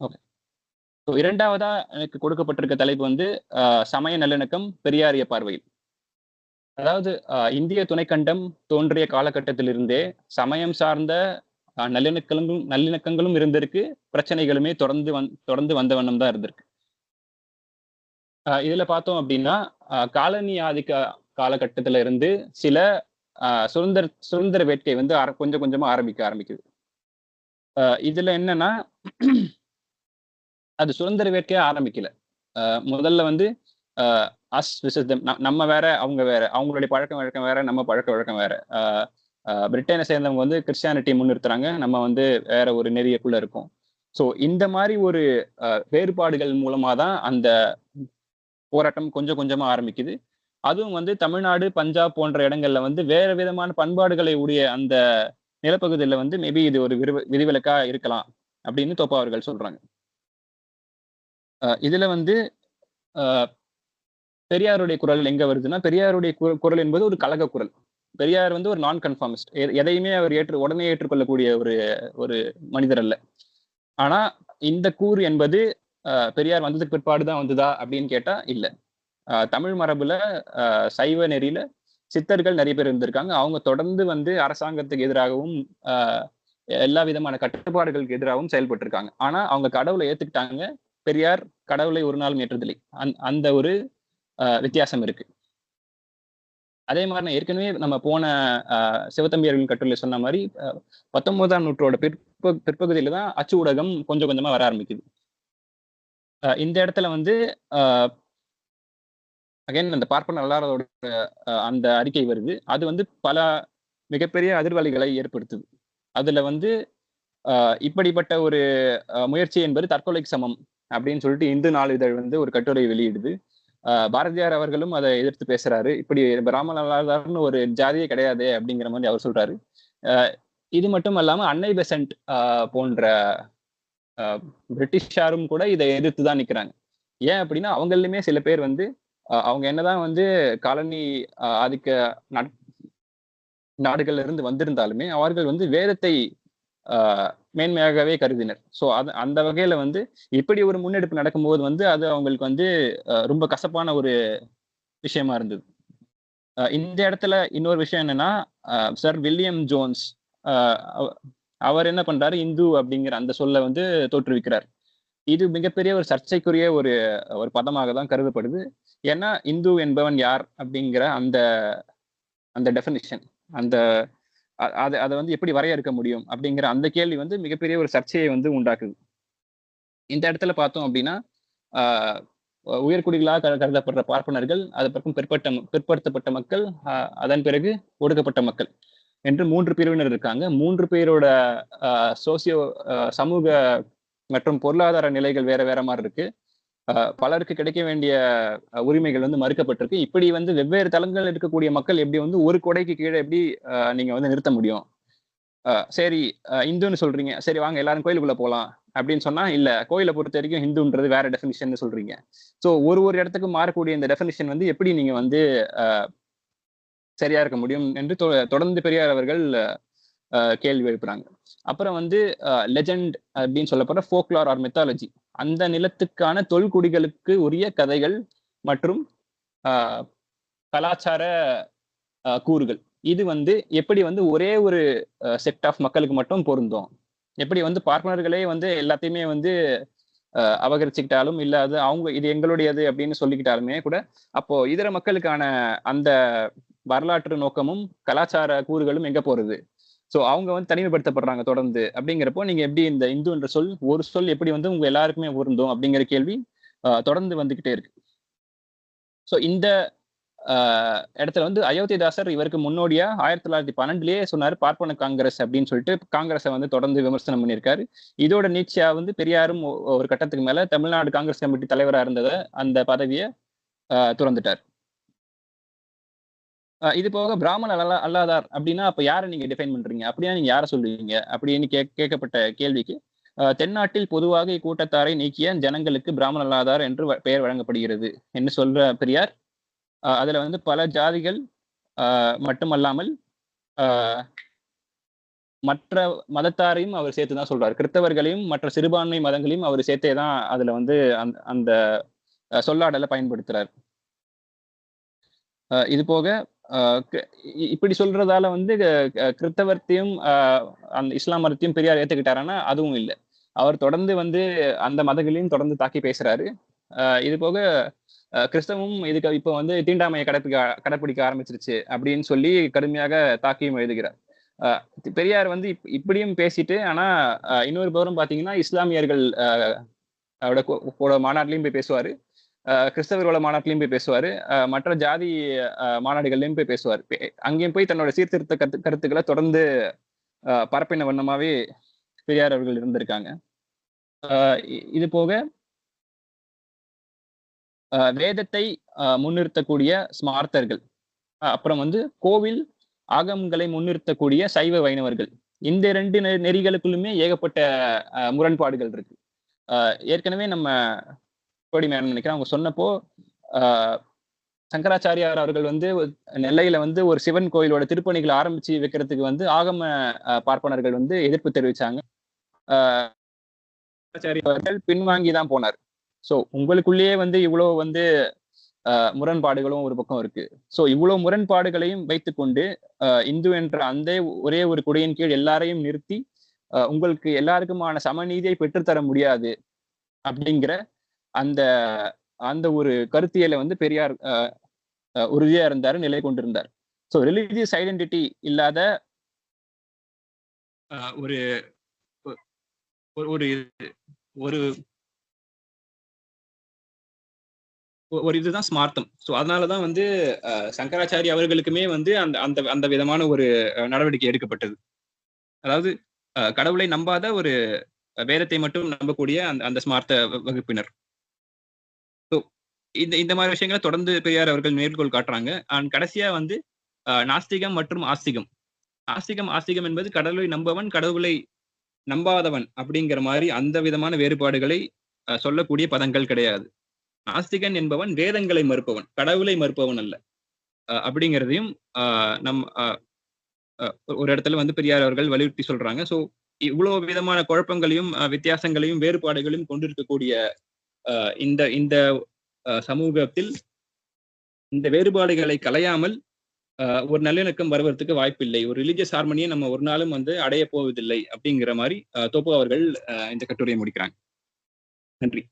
Okay so இரண்டாவதா எனக்கு கொடுக்கப்பட்டிருக்க தலைப்பு வந்து சமய நல்லிணக்கம் பெரியாரிய பார்வையில். அதாவது இந்திய துணைக்கண்டம் தோன்றிய காலகட்டத்திலிருந்தே சமயம் சார்ந்த நல்லிணக்கங்களும் நல்லிணக்கங்களும் இருந்திருக்கு. பிரச்சனைகளுமே தொடர்ந்து வந் தொடர்ந்து வந்த வண்ணம் தான் இருந்திருக்கு. இதுல பார்த்தோம் அப்படின்னா காலனி ஆதிக்க காலகட்டத்துல இருந்து சில சுதந்திர சுதந்திர வேட்கை வந்து கொஞ்சம் கொஞ்சமா ஆரம்பிக்க ஆரம்பிக்குது. இதுல என்னன்னா அது சுதந்திர வேட்கையே ஆரம்பிக்கல. முதல்ல வந்து அஸ் விசஸ் நம்ம வேற அவங்க வேற. அவங்களுடைய பழக்க வழக்கம் வேற நம்ம பழக்க வழக்கம் வேற. பிரிட்டனை சேர்ந்தவங்க வந்து கிறிஸ்டியானிட்டி முன்னிறுத்துறாங்க. நம்ம வந்து வேற ஒரு நெறியக்குள்ள இருக்கோம். ஸோ இந்த மாதிரி ஒரு வேறுபாடுகள் மூலமாக தான் அந்த போராட்டம் கொஞ்சம் கொஞ்சமா ஆரம்பிக்குது. அதுவும் வந்து தமிழ்நாடு பஞ்சாப் போன்ற இடங்கள்ல வந்து வேற விதமான பண்பாடுகளை உடைய அந்த நிலப்பகுதியில வந்து மேபி இது ஒரு விதிவிலக்கா இருக்கலாம் அப்படின்னு தோப்பா அவர்கள் சொல்றாங்க. இதுல வந்து பெரியாருடைய குரல் எங்க வருதுன்னா பெரியாருடைய குரல் என்பது ஒரு கழக குரல். பெரியார் வந்து ஒரு நான் கன்ஃபார்மிஸ்ட் எதையுமே அவர் ஏற்று உடனே ஏற்றுக்கொள்ளக்கூடிய ஒரு ஒரு மனிதர் அல்ல. ஆனா இந்த கூறு என்பது பெரியார் வந்ததுக்கு பிற்பாடு தான் வந்ததா அப்படின்னு கேட்டா இல்ல. தமிழ் மரபுல சைவ நெறியில சித்தர்கள் நிறைய பேர் இருந்திருக்காங்க. அவங்க தொடர்ந்து வந்து அரசாங்கத்துக்கு எதிராகவும் எல்லா விதமான கட்டுப்பாடுகளுக்கு எதிராகவும் செயல்பட்டு இருக்காங்க ஆனா அவங்க கடவுளை ஏத்துக்கிட்டாங்க. பெரியார் கடவுளை ஒரு நாளும் ஏற்றதில்லை. அந் அந்த ஒரு வித்தியாசம் இருக்கு. அதே மாதிரி நான் ஏற்கனவே நம்ம போன சிவத்தம்பியர்களின் கட்டுரை சொன்ன மாதிரி பத்தொன்பதாம் நூற்றோட பிற்ப பிற்பகுதியில தான் அச்சு ஊடகம் கொஞ்சம் கொஞ்சமா வர ஆரம்பிக்குது. இந்த இடத்துல வந்து அகைன் அந்த பார்ப்பன வரலாறோட அந்த அறிக்கை வருது. அது வந்து பல மிகப்பெரிய அதிர்வலைகளை ஏற்படுத்துது. அதுல வந்து இப்படிப்பட்ட ஒரு முயற்சி என்பது தற்கொலைக்கு சமம். அப்படின்னு சொல்லிட்டு இந்து நாளிதழ் வந்து ஒரு கட்டுரை வெளியிடுது. பாரதியார் அவர்களும் அதை எதிர்த்து பேசுறாரு. இப்படி பிராமணர்னு ஒரு ஜாதியே கிடையாது அப்படிங்கிற மாதிரி அவர் சொல்றாரு. இது மட்டும் இல்லாம அன்னை பெசன்ட் போன்ற பிரிட்டிஷாரும் கூட இதை எதிர்த்து தான் நிக்கிறாங்க. ஏன் அப்படின்னா அவங்களுமே சில பேர் வந்து அவங்க என்னதான் வந்து காலனி ஆதிக்க நாடுகள்ல இருந்து வந்திருந்தாலுமே அவர்கள் வந்து வேதத்தை மேன்மையாகவே கருதினர். ஸோ அது அந்த வகையில வந்து இப்படி ஒரு முன்னெடுப்பு நடக்கும்போது வந்து அது அவங்களுக்கு வந்து ரொம்ப கசப்பான ஒரு விஷயமா இருந்தது. இந்த இடத்துல இன்னொரு விஷயம் என்னன்னா சார் வில்லியம் ஜோன்ஸ் அவர் என்ன பண்றாரு? இந்து அப்படிங்கிற அந்த சொல்ல வந்து தோற்றுவிக்கிறார். இது மிகப்பெரிய ஒரு சர்ச்சைக்குரிய ஒரு ஒரு பதமாக தான் கருதப்படுது. ஏன்னா இந்து என்பவன் யார் அப்படிங்கிற அந்த அந்த டெஃபினிஷன் அந்த அதை அதை வந்து எப்படி வரையறுக்க முடியும் அப்படிங்கிற அந்த கேள்வி வந்து மிகப்பெரிய ஒரு சர்ச்சையை வந்து உண்டாக்குது. இந்த இடத்துல பார்த்தோம் அப்படின்னா உயர்குடிகளாக கருதப்படுற பார்ப்பனர்கள் அது பக்கம் பிற்பட்ட பிற்படுத்தப்பட்ட மக்கள் அதன் பிறகு ஒடுக்கப்பட்ட மக்கள் என்று மூன்று பிரிவினர் இருக்காங்க. மூன்று பேரோட சோசியோ சமூக மற்றும் பொருளாதார நிலைகள் வேற வேற மாதிரி இருக்கு. பலருக்கு கிடைக்க வேண்டிய உரிமைகள் வந்து மறுக்கப்பட்டிருக்கு. இப்படி வந்து வெவ்வேறு தளங்கள் இருக்கக்கூடிய மக்கள் எப்படி வந்து ஒரு கொடைக்கு கீழே எப்படி நீங்க வந்து நிறுத்த முடியும்? சரி இந்துன்னு சொல்றீங்க. சரி வாங்க எல்லாரும் கோயிலுக்குள்ள போகலாம் அப்படின்னு சொன்னா இல்ல கோயிலை பொறுத்த வரைக்கும் ஹிந்துன்றது வேற டெஃபினிஷன் சொல்றீங்க. ஸோ ஒரு ஒரு இடத்துக்கு மாறக்கூடிய இந்த டெஃபினிஷன் வந்து எப்படி நீங்க வந்து சரியா இருக்க முடியும் என்று தொடர்ந்து பெரியார் அவர்கள் கேள்வி எழுப்புறாங்க. அப்புறம் வந்து லெஜண்ட் அப்படின்னு சொல்லப்படுற ஃபோக்லார் ஆர் மெத்தாலஜி அந்த நிலத்துக்கான தொல்குடிகளுக்கு உரிய கதைகள் மற்றும் கலாச்சார கூறுகள். இது வந்து எப்படி வந்து ஒரே ஒரு செட் ஆஃப் மக்களுக்கு மட்டும் பொருந்தும்? எப்படி வந்து பார்ப்பனர்களே வந்து எல்லாத்தையுமே வந்து அபகரிச்சுக்கிட்டாலும் இல்ல அது அவங்க இது எங்களுடையது அப்படின்னு சொல்லிக்கிட்டாலுமே கூட அப்போ இதர மக்களுக்கான அந்த வரலாற்று நோக்கமும் கலாச்சார கூறுகளும் எங்க போறது? ஸோ அவங்க வந்து தனிமைப்படுத்தப்படுறாங்க தொடர்ந்து. அப்படிங்கிறப்போ நீங்க எப்படி இந்த இந்து என்ற சொல் ஒரு சொல் எப்படி வந்து உங்க எல்லாருக்குமே உருந்தோம் அப்படிங்கிற கேள்வி தொடர்ந்து வந்துகிட்டே இருக்கு. ஸோ இந்த இடத்துல வந்து அயோத்திதாசர் இவருக்கு முன்னோடியா ஆயிரத்தி தொள்ளாயிரத்தி பன்னெண்டுலயே சொன்னாரு பார்ப்பன காங்கிரஸ் அப்படின்னு சொல்லிட்டு காங்கிரஸை வந்து தொடர்ந்து விமர்சனம் பண்ணியிருக்காரு. இதோட நீட்சியா வந்து பெரியாரும் ஒரு கட்டத்துக்கு மேல தமிழ்நாடு காங்கிரஸ் கமிட்டி தலைவராக இருந்ததை அந்த பதவியை துறந்துட்டார். இது போக பிராமண அல்லா அல்லாதார் அப்படின்னா அப்ப யாரை நீங்க டிஃபைன் பண்றீங்க? அப்படின்னா நீங்க யாரை சொல்லுவீங்க அப்படின்னு கே கேட்கப்பட்ட கேள்விக்கு தென்னாட்டில் பொதுவாக இக்கூட்டத்தாரை நீக்கிய ஜனங்களுக்கு பிராமண அல்லாதார் என்று பெயர் வழங்கப்படுகிறது. என்று சொல்ற பெரியார் அதுல வந்து பல ஜாதிகள் மட்டுமல்லாமல் மற்ற மதத்தாரையும் அவர் சேர்த்து தான் சொல்றாரு. கிறிஸ்தவர்களையும் மற்ற சிறுபான்மை மதங்களையும் அவர் சேர்த்தே தான் அதுல வந்து அந்த அந்த சொல்லாடலை பயன்படுத்துறார். இது போக இப்படி சொல்றதால வந்து கிறித்தவர்த்தையும் அந்த இஸ்லாம் மதத்தையும் பெரியார் ஏத்துக்கிட்டாருன்னா அதுவும் இல்லை. அவர் தொடர்ந்து வந்து அந்த மதங்களையும் தொடர்ந்து தாக்கி பேசுறாரு. இது போக கிறிஸ்தவம் இதுக்கு இப்போ வந்து தீண்டாமையை கடைப்பிடிக்க கடைப்பிடிக்க ஆரம்பிச்சிருச்சு அப்படின்னு சொல்லி கடுமையாக தாக்கியும் எழுதுகிறார். பெரியார் வந்து இப்- இப்படியும் பேசிட்டு ஆனா இன்னொரு பௌரம் பாத்தீங்கன்னா இஸ்லாமியர்கள் அஹ், அவரோட மாநாட்டிலையும் போய் பேசுவாரு. அஹ், கிறிஸ்தவர்களோட மாநாட்டிலையும் போய் பேசுவாரு. மற்ற ஜாதி அஹ், போய் பேசுவார். அங்கேயும் போய் தன்னோட சீர்திருத்த கருத்து கருத்துக்களை தொடர்ந்து அஹ், பரப்பின வண்ணமாவே பெரியார் அவர்கள் இருந்திருக்காங்க. இது போக வேதத்தை முன்னிறுத்தக்கூடிய ஸ்மார்த்தர்கள். அப்புறம் வந்து கோவில் ஆகமங்களை முன்னிறுத்தக்கூடிய சைவ வைணவர்கள். இந்த ரெண்டு நெறிகளுக்குள்ளுமே ஏகப்பட்ட அஹ், முரண்பாடுகள் இருக்கு. ஏற்கனவே நம்ம கோடி நினைக்கிறேன். அவங்க சொன்னப்போ சங்கராச்சாரியார் அவர்கள் வந்து நெல்லையில வந்து ஒரு சிவன் கோயிலோட திருப்பணிகளை ஆரம்பிச்சு வைக்கிறதுக்கு வந்து ஆகம அஹ், பார்ப்பனர்கள் வந்து எதிர்ப்பு தெரிவிச்சாங்க. அவர்கள் பின்வாங்கி தான் போனார். சோ உங்களுக்குள்ளேயே வந்து இவ்வளவு வந்து முரண்பாடுகளும் ஒரு பக்கம் இருக்கு. சோ இவ்வளோ முரண்பாடுகளையும் வைத்துக்கொண்டு அஹ், இந்து என்ற அந்த ஒரே ஒரு குடையின் கீழ் எல்லாரையும் நிறுத்தி அஹ், உங்களுக்கு எல்லாருக்குமான சமநீதியை பெற்றுத்தர முடியாது அப்படிங்கிற அந்த அந்த ஒரு கருத்தியலை வந்து பெரியார் உறுதியா இருந்தாரு நிலை கொண்டிருந்தார். ஸோ ரிலீஜியஸ் ஐடென்டிட்டி இல்லாத ஒரு ஒரு- ஒரு ஒரு இதுதான் ஸ்மார்த்தம். ஸோ அதனாலதான் வந்து அஹ், சங்கராச்சாரி அவர்களுக்குமே வந்து அந்த அந்த அந்த விதமான ஒரு நடவடிக்கை எடுக்கப்பட்டது. அதாவது கடவுளை நம்பாத ஒரு வேதத்தை மட்டும் நம்பக்கூடிய அந்த அந்த ஸ்மார்த்த வகுப்பினர். இந்த இந்த மாதிரி விஷயங்களை தொடர்ந்து பெரியார் அவர்கள் மேற்கோள் காட்டுறாங்க. அண்ட் கடைசியா வந்து நாஸ்திகம் மற்றும் ஆஸ்திகம். ஆஸ்திகம் ஆஸ்திகம் என்பது கடவுளை நம்பவன் கடவுளை நம்பாதவன் அப்படிங்கிற மாதிரி அந்த விதமான வேறுபாடுகளை அஹ், சொல்லக்கூடிய பதங்கள் கிடையாது. நாஸ்திகன் என்பவன் வேதங்களை மறுப்பவன் கடவுளை மறுப்பவன் அல்ல. அஹ், அப்படிங்கிறதையும் நம் ஒரு இடத்துல வந்து பெரியார் அவர்கள் வலியுறுத்தி சொல்றாங்க. ஸோ இவ்வளவு விதமான குழப்பங்களையும் வித்தியாசங்களையும் வேறுபாடுகளையும் கொண்டிருக்கக்கூடிய இந்த இந்த சமூகத்தில் இந்த வேறுபாடுகளை கலையாமல் ஒரு நல்லிணக்கம் வருவதற்கு வாய்ப்பில்லை. ஒரு ரிலீஜியஸ் ஹார்மனியை நம்ம ஒரு நாளும் வந்து அடைய போவதில்லை அப்படிங்கிற மாதிரி தோப்பு அவர்கள் அஹ், இந்த கட்டுரையை முடிக்கிறாங்க. நன்றி.